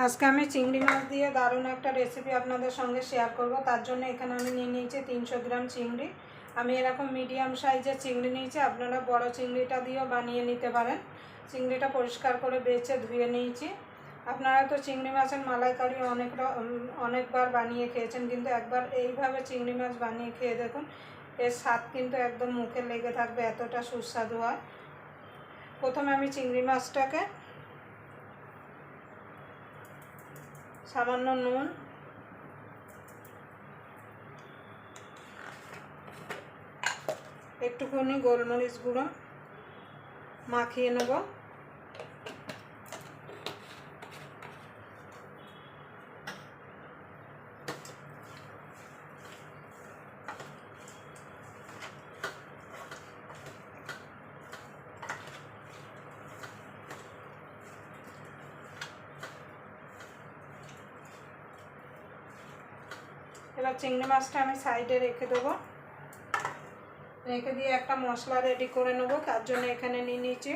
আজকে আমি চিংড়ি মাছ দিয়ে দারুণ একটা রেসিপি আপনাদের সঙ্গে শেয়ার করব। তার জন্য এখানে আমি নিয়ে নিয়েছি তিনশো গ্রাম চিংড়ি। আমি এরকম মিডিয়াম সাইজের চিংড়ি নিয়েছি, আপনারা বড় চিংড়িটা দিয়েও বানিয়ে নিতে পারেন। চিংড়িটা পরিষ্কার করে বেছে ধুয়ে নিয়েছি। আপনারা তো চিংড়ি মাছের মালাইকারি অনেক অনেকবার বানিয়ে খেয়েছেন, কিন্তু একবার এইভাবে চিংড়ি মাছ বানিয়ে খেয়ে দেখুন, এর স্বাদ কিন্তু একদম মুখে লেগে থাকবে, এতটা সুস্বাদু হয়। প্রথমে আমি চিংড়ি মাছটাকে সামান্য নুন। একটুখানি গোলমরিচ গুঁড়ো মাখিয়ে নেব। এবার চিংড়ি মাছটা আমি সাইডে রেখে দেবো। রেখে দিয়ে একটা মশলা রেডি করে নেব, তার জন্য এখানে নিয়ে নিয়েছি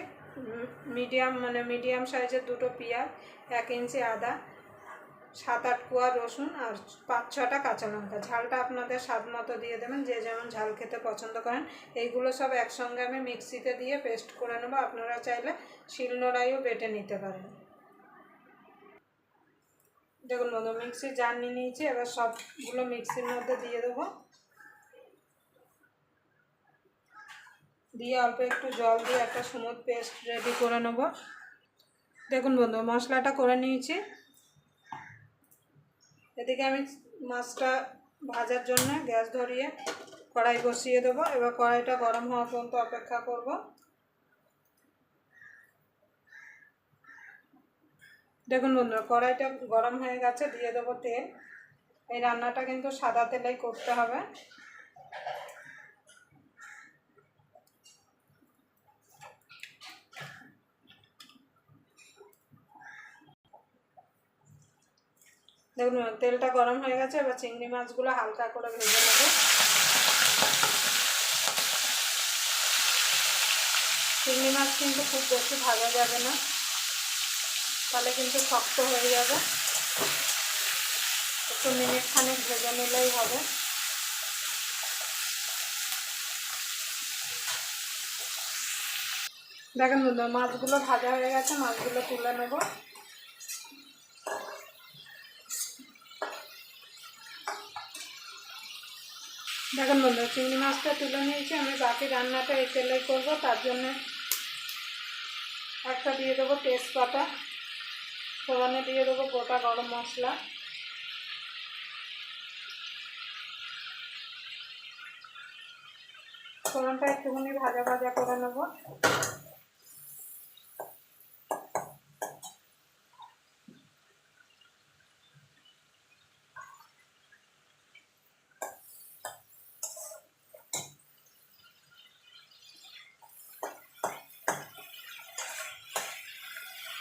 মিডিয়াম মানে মিডিয়াম সাইজের দুটো পেঁয়াজ, এক ইঞ্চি আদা, সাত আট কোয়া রসুন আর পাঁচ ছটা কাঁচা লঙ্কা। ঝালটা আপনাদের স্বাদ মতো দিয়ে দেবেন, যে যেমন ঝাল খেতে পছন্দ করেন। এইগুলো সব একসঙ্গে আমি মিক্সিতে দিয়ে পেস্ট করে নেব। আপনারা চাইলে শিলনোড়াইও বেটে নিতে পারেন। দেখুন বন্ধু মিক্সি জার নিয়ে নিয়েছি, এবার সবগুলো মিক্সির মধ্যে দিয়ে দেবো। দিয়ে অল্প একটু জল দিয়ে একটা স্মুথ পেস্ট রেডি করে নেব। দেখুন বন্ধু, মশলাটা করে নিয়েছি। এদিকে আমি মাছটা ভাজার জন্য গ্যাস ধরিয়ে কড়াই বসিয়ে দেবো। এবার কড়াইটা গরম হওয়া পর্যন্ত অপেক্ষা করব। দেখুন বন্ধুরা, কড়াইটা গরম হয়ে গেছে, দিয়ে দেবো তেল। এই রান্নাটা কিন্তু সাদা তেলেই করতে হবে। দেখুন, তেলটা গরম হয়ে গেছে, এবার চিংড়ি মাছগুলো হালকা করে ভেজে নেব। চিংড়ি মাছ কিন্তু খুব বেশি ভাজা যাবে না। তাহলে কিন্তু শক্ত হয়ে যাবে। একটু মিনিট খানেক ভেজে নিলেই হবে। দেখেন বন্ধু, মাছগুলো ভাজা হয়ে গেছে, মাছগুলো তুলে নেব। দেখেন বন্ধু, চিংড়ি মাছটা তুলে নিয়েছি, আমি বাকি রান্নাটা এই তেলেই করব, তার জন্য একটা দিয়ে দেবো তেজপাতা। ফোড়নে দিয়ে দেবো গোটা গরম মশলা। ফোড়নটা একটুখানি ভাজা ভাজা করে নেব।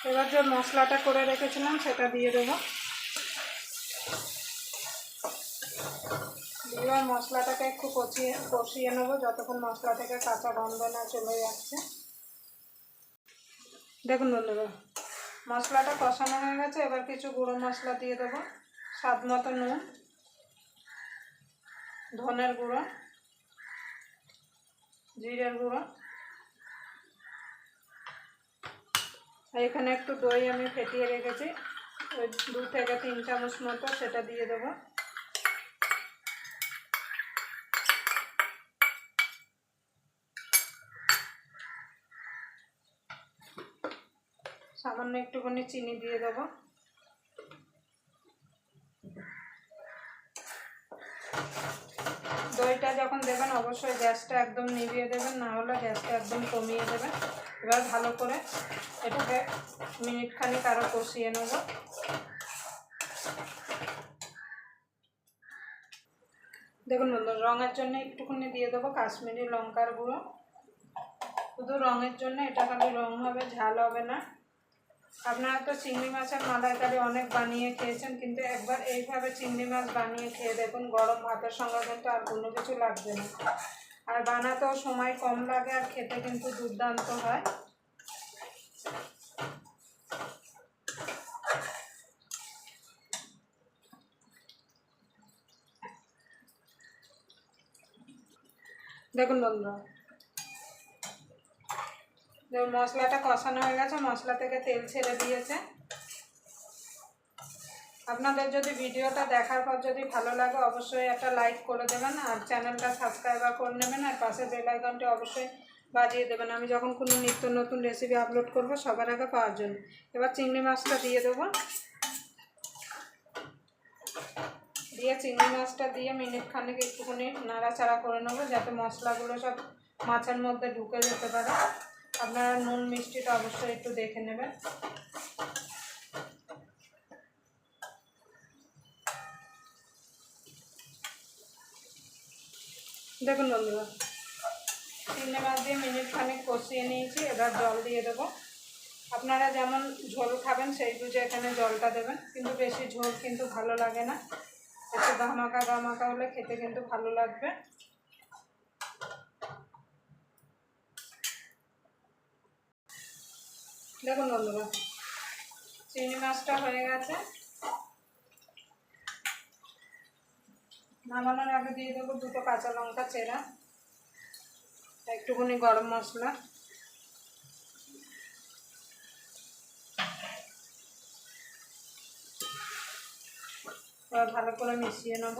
এবার যে মশলাটা করে রেখেছিলাম, সেটা দিয়ে দেবো। এবার মশলাটাকে একটু কষিয়ে কষিয়ে নেব, যতক্ষণ মশলা থেকে কাঁচা গন্ধ না চলে যাচ্ছে। দেখুন বন্ধুরা, মশলাটা কষানো হয়ে গেছে। এবার কিছু গুঁড়ো মশলা দিয়ে দেবো, স্বাদ মতো নুন, ধনের গুঁড়ো, জিরের গুঁড়ো। এখানে একটু দই আমি ফেটিয়ে রেখেছি। ওই দু থেকে তিন চামচ মতো সেটা দিয়ে দেবো। সামান্য একটুখানি চিনি দিয়ে দেবো। যখন দেবেন অবশ্যই গ্যাসটা একদম নিভিয়ে দেবেন, না হলে গ্যাসটা একদম কমিয়ে দেবেন। এবার ভালো করে এটাকে মিনিট খানিক আরও কষিয়ে নেব। দেখুন বন্ধু, রঙের জন্য একটুখানি দিয়ে দেবো কাশ্মীরি লঙ্কার গুঁড়ো। শুধু রঙের জন্য, এটা খালি রঙ হবে, ঝাল হবে না। আপনারা তো চিংড়ি মাছের মালাইকারি অনেক বানিয়ে খেয়েছেন, কিন্তু একবার এইভাবে চিংড়ি মাছ বানিয়ে খেয়ে দেখুন, গরম ভাতের সঙ্গে কিন্তু আর কোনো কিছু লাগবে না। আর বানাতেও সময় কম লাগে আর খেতে কিন্তু দুর্দান্ত হয়। দেখুন বন্ধুরা মশলাটা কষানো হয়ে গেছে, মশলা থেকে তেল ছেড়ে দিয়েছে। আপনাদের যদি ভিডিওটা দেখার পর যদি ভালো লাগে, অবশ্যই একটা লাইক করে দেবেন আর চ্যানেলটা সাবস্ক্রাইবার করে নেবেন, আর পাশে বেল আইকনটি অবশ্যই বাজিয়ে দেবেন। আমি যখন কোনো নিত্য নতুন রেসিপি আপলোড করব, সবার আগে পাওয়ার জন্য। এবার চিংড়ি মাছটা দিয়ে দেবো। দিয়ে চিংড়ি মাছটা দিয়ে মিনিট খানেক একটুখানি নাড়াচাড়া করে নেব, যাতে মশলাগুলো সব মাছের মধ্যে ঢুকে যেতে পারে। আপনারা নুন মিষ্টিটা অবশ্যই একটু দেখে নেবেন। দেখুন বন্ধুরা, চিংড়ি মাছ দিয়ে মিনিট খানেক কষিয়ে নিয়েছি, এবার জল দিয়ে দেবো। আপনারা যেমন ঝোল খাবেন, সেই বুঝে এখানে জলটা দেবেন। কিন্তু বেশি ঝোল কিন্তু ভালো লাগে না। একটু গামাকা গামাকা হলে খেতে কিন্তু ভালো লাগবে। দেখুন বন্ধুরা, চিংড়ি মাছটা হয়ে গেছে। নামানোর আগে দিয়ে দেবো দুটো কাঁচা লঙ্কা চেরা, একটুখানি গরম মশলা। ভালো করে মিশিয়ে নেব।